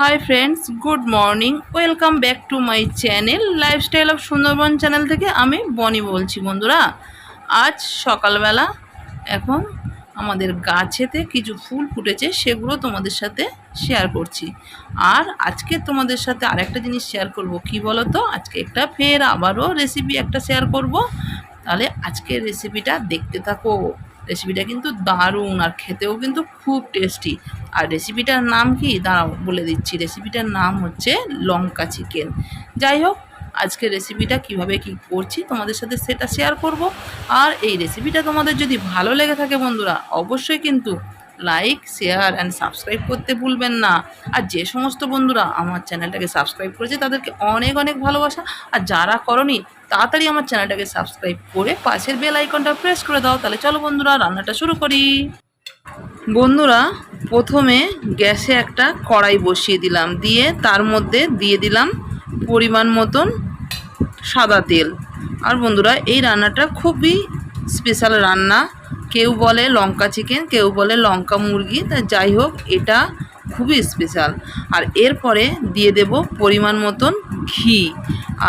Hi friends good morning welcome back to my channel lifestyle of Sundarban channel থেকে আমি বনি বলছি বন্ধুরা। আজ সকালবেলা এখন আমাদের গাছেতে কিছু ফুল ফুটেছে, সেগুলো তোমাদের সাথে শেয়ার করছি। আর আজকে তোমাদের সাথে আরেকটা জিনিস শেয়ার করব, কি বলো তো আজকে একটা ফের আবারও রেসিপি একটা শেয়ার করব। তাহলে আজকের রেসিপিটা দেখতে থাকো। রেসিপিটা কিন্তু দারুণ আর খেতেও কিন্তু খুব টেস্টি আর রেসিপিটার নাম কি? দাঁড়াও, বলে দিচ্ছি। রেসিপিটার নাম হচ্ছে লঙ্কা চিকেন যাই হোক আজকে রেসিপিটা কীভাবে কি করছি তোমাদের সাথে সেটা শেয়ার করব। আর এই রেসিপিটা তোমাদের যদি ভালো লেগে থাকে বন্ধুরা, অবশ্যই কিন্তু লাইক শেয়ার অ্যান্ড সাবস্ক্রাইব করতে ভুলবেন না। আর যে সমস্ত বন্ধুরা আমার চ্যানেলটাকে সাবস্ক্রাইব করেছে, তাদেরকে অনেক অনেক ভালোবাসা। আর যারা করনি, তাড়াতাড়ি আমার চ্যানেলটাকে সাবস্ক্রাইব করে পাশের বেল আইকনটা প্রেস করে দাও। তাহলে চলো বন্ধুরা, রান্নাটা শুরু করি। বন্ধুরা, প্রথমে গ্যাসে একটা কড়াই বসিয়ে দিলাম। দিয়ে তার মধ্যে দিয়ে দিলাম পরিমাণ মতন সাদা তেল। আর বন্ধুরা, এই রান্নাটা খুবই স্পেশাল রান্না। কেউ বলে লঙ্কা চিকেন, কেউ বলে লঙ্কা মুরগি, তা যাই হোক, এটা খুবই স্পেশাল আর এরপরে দিয়ে দেব পরিমাণ মতন ঘি।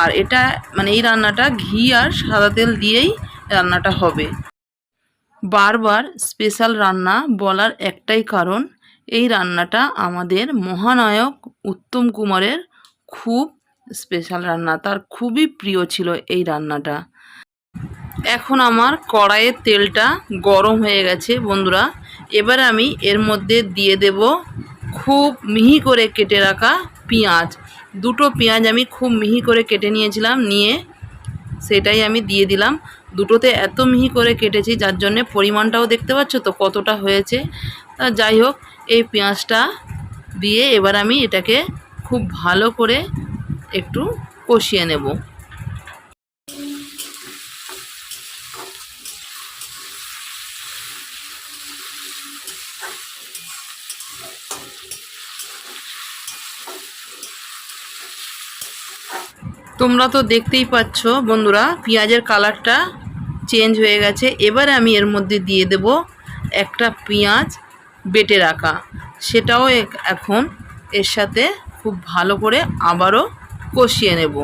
আর এটা মানে এই রান্নাটা ঘি আর সাদা তেল দিয়েই রান্নাটা হবে। বারবার স্পেশাল রান্না বলার একটাই কারণ, এই রান্নাটা আমাদের মহানায়ক উত্তম কুমারের খুব স্পেশাল রান্না। তার খুবই প্রিয় ছিল এই রান্নাটা। এখন আমার কড়াইয়ের তেলটা গরম হয়ে গেছে, বন্ধুরা। এবার আমি এর মধ্যে দিয়ে দেব খুব মিহি করে কেটে রাখা পেঁয়াজ। দুটো পেঁয়াজ আমি খুব মিহি করে কেটে নিয়েছিলাম, নিয়ে সেটাই আমি দিয়ে দিলাম। দুটোতে এত মিহি করে কেটেছি, যার জন্যে পরিমাণটাও দেখতে পাচ্ছ তো কতটা হয়েছে। তা যাই হোক, এই পেঁয়াজটা দিয়ে এবার আমি এটাকে খুব ভালো করে একটু কষিয়ে নেব। তোমরা তো দেখতেই পাচ্ছ বন্ধুরা, পেঁয়াজের কালারটা চেঞ্জ হয়ে গেছে। এবারে আমি এর মধ্যে দিয়ে দেব একটা পেঁয়াজ বেটে রাখা। সেটাও এখন এর সাথে খুব ভালো করে আবারও কষিয়ে নেব।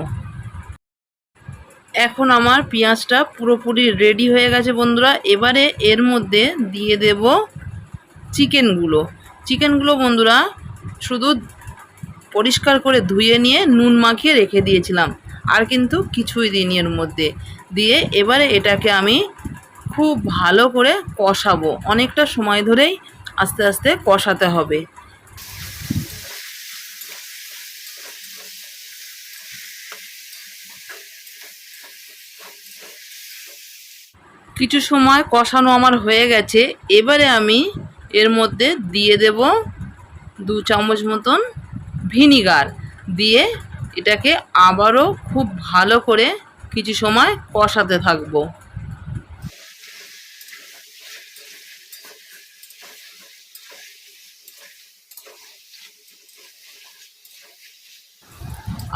এখন আমার পেঁয়াজটা পুরোপুরি রেডি হয়ে গেছে বন্ধুরা। এবারে এর মধ্যে দিয়ে দেব চিকেনগুলো। চিকেনগুলো বন্ধুরা, শুধু পরিষ্কার করে ধুয়ে নিয়ে নুন মাখিয়ে রেখে দিয়েছিলাম। আর কিন্তু কিছুই দিইনি এর মধ্যে। দিয়ে এবারে এটাকে আমি খুব ভালো করে কষাবো। অনেকটা সময় ধরেই আস্তে আস্তে কষাতে হবে। কিছু সময় কষানো আমার হয়ে গেছে। এবারে আমি এর মধ্যে দিয়ে দেব দু চামচ মতন ভিনিগার দিয়ে এটাকে আবারও খুব ভালো করে কিছু সময় কষাতে থাকব।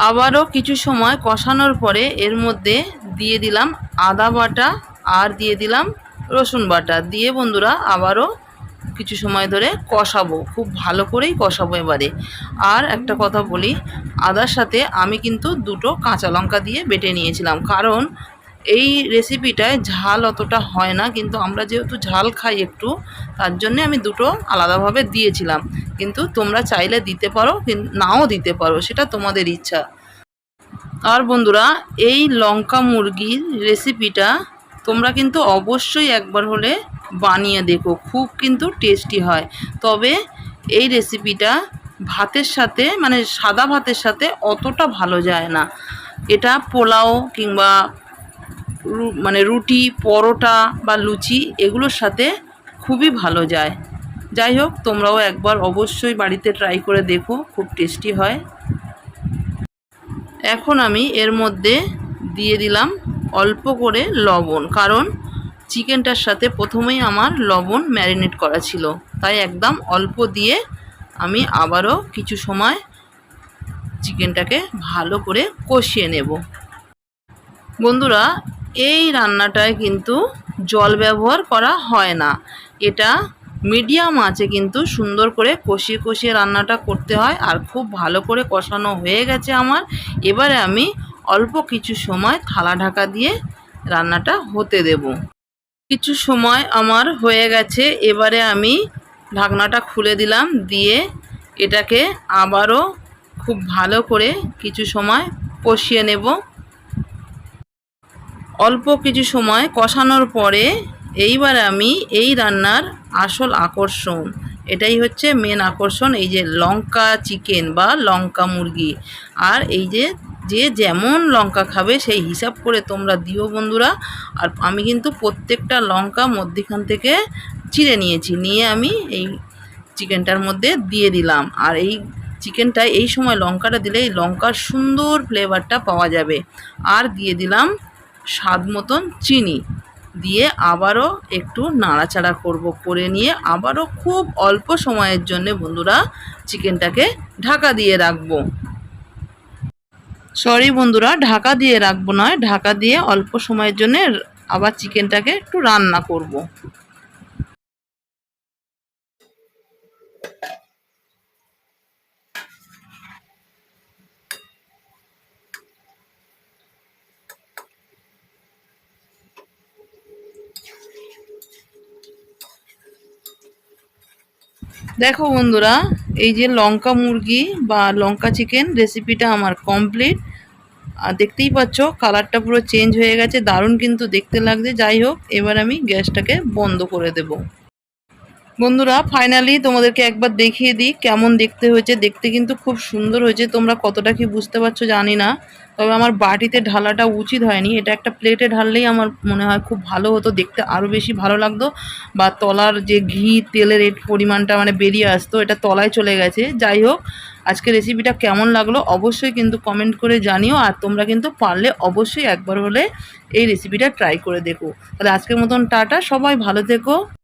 আবারও কিছু সময় কষানোর পরে এর মধ্যে দিয়ে দিলাম আদা বাটা আর দিয়ে দিলাম রসুন বাটা। দিয়ে বন্ধুরা, আবারও কিছু সময় ধরে কষাবো, খুব ভালো করেই কষাবো এবারে। আর একটা কথা বলি, আদার সাথে আমি কিন্তু দুটো কাঁচা লঙ্কা দিয়ে বেটে নিয়েছিলাম। কারণ এই রেসিপিটায় ঝাল অতটা হয় না, কিন্তু আমরা যেহেতু ঝাল খাই একটু, তার জন্যে আমি দুটো আলাদাভাবে দিয়েছিলাম। কিন্তু তোমরা চাইলে দিতে পারো নাও দিতে পারো, সেটা তোমাদের ইচ্ছা। আর বন্ধুরা, এই লঙ্কা মুরগির রেসিপিটা তোমরা কিন্তু অবশ্যই একবার হলে বানিয়ে দেখো, খুব কিন্তু টেস্টি হয়। তবে এই রেসিপিটা ভাতের সাথে মানে সাদা ভাতের সাথে অতটা ভালো যায় না। এটা পোলাও কিংবা মানে রুটি, পরোটা বা লুচি এগুলোর সাথে খুবই ভালো যায়। যাই হোক, তোমরাও একবার অবশ্যই বাড়িতে ট্রাই করে দেখো, খুব টেস্টি হয়। এখন আমি এর মধ্যে দিয়ে দিলাম অল্প করে লবণ, কারণ চিকেনটার সাথে প্রথমেই আমার লবণ ম্যারিনেট করা ছিল। তাই একদম অল্প দিয়ে আমি আবারও কিছু সময় চিকেনটাকে ভালো করে কষিয়ে নেব। বন্ধুরা, এই রান্নাটায় কিন্তু জল ব্যবহার করা হয় না। এটা মিডিয়াম আছে কিন্তু সুন্দর করে কষিয়ে কষিয়ে রান্নাটা করতে হয় আর খুব ভালো করে কষানো হয়ে গেছে আমার। এবারে আমি অল্প কিছু সময় থালা ঢাকা দিয়ে রান্নাটা হতে দেব। কিছু সময় আমার হয়ে গেছে, এবারে আমি ঢাকনাটা খুলে দিলাম, দিয়ে এটাকে আবারও খুব ভালো করে কিছু সময় কষিয়ে নেব। অল্প কিছু সময় কষানোর পরে এইবার আমি এই রান্নার আসল আকর্ষণ, এটাই হচ্ছে মেন আকর্ষণ, এই যে লঙ্কা চিকেন বা লঙ্কা মুরগি, আর এই যে যে যেমন লঙ্কা খাবে, সেই হিসাব করে তোমরা দিও বন্ধুরা। আর আমি কিন্তু প্রত্যেকটা লঙ্কা মধ্যিখান থেকে চিড়ে নিয়েছি, নিয়ে আমি এই চিকেনটার মধ্যে দিয়ে দিলাম। আর এই চিকেনটা এই সময় লঙ্কাটা দিলে এই লঙ্কার সুন্দর ফ্লেভারটা পাওয়া যাবে। আর দিয়ে দিলাম স্বাদ মতন চিনি। দিয়ে আবারও একটু নাড়াচাড়া করব, করে নিয়ে আবারও খুব অল্প সময়ের জন্য বন্ধুরা চিকেনটাকে ঢাকা দিয়ে রাখব। সরি বন্ধুরা, ঢাকা দিয়ে রাখব নয়, ঢাকা দিয়ে অল্প সময়ের জন্য আবার চিকেনটাকে একটু রান্না করব। দেখো বন্ধুরা এই যে লঙ্কা মুরগি বা লঙ্কা চিকেন রেসিপিটা আমার কমপ্লিট আর দেখতেই পাচ্ছ কালারটা পুরো চেঞ্জ হয়ে গেছে, দারুণ কিন্তু দেখতে লাগছে। যাই হোক, এবার আমি গ্যাসটাকে বন্ধ করে দেব। বন্ধুরা ফাইনালি তোমাদেরকে একবার দেখিয়ে দিই কেমন দেখতে হয়েছে। দেখতে কিন্তু খুব সুন্দর হয়েছে। তোমরা কতটা কি বুঝতে পারছ জানি না। তবে আমার বাটিতে ঢালাটা উচিত হয়নি। এটা একটা প্লেটে ঢাললেই আমার মনে হয় খুব ভালো হতো। দেখতে আরও বেশি ভালো লাগতো। বা তলার যে ঘি, তেলের এর পরিমাণটা মানে বেরিয়ে আসতো, এটা তলায় চলে গেছে। যাই হোক আজকে রেসিপিটা কেমন লাগল অবশ্যই কিন্তু কমেন্ট করে জানিও। আর তোমরা কিন্তু পারলে অবশ্যই একবার হলে এই রেসিপিটা ট্রাই করে দেখো। তাহলে আজকের মতন টাটা। সবাই ভালো থেকো।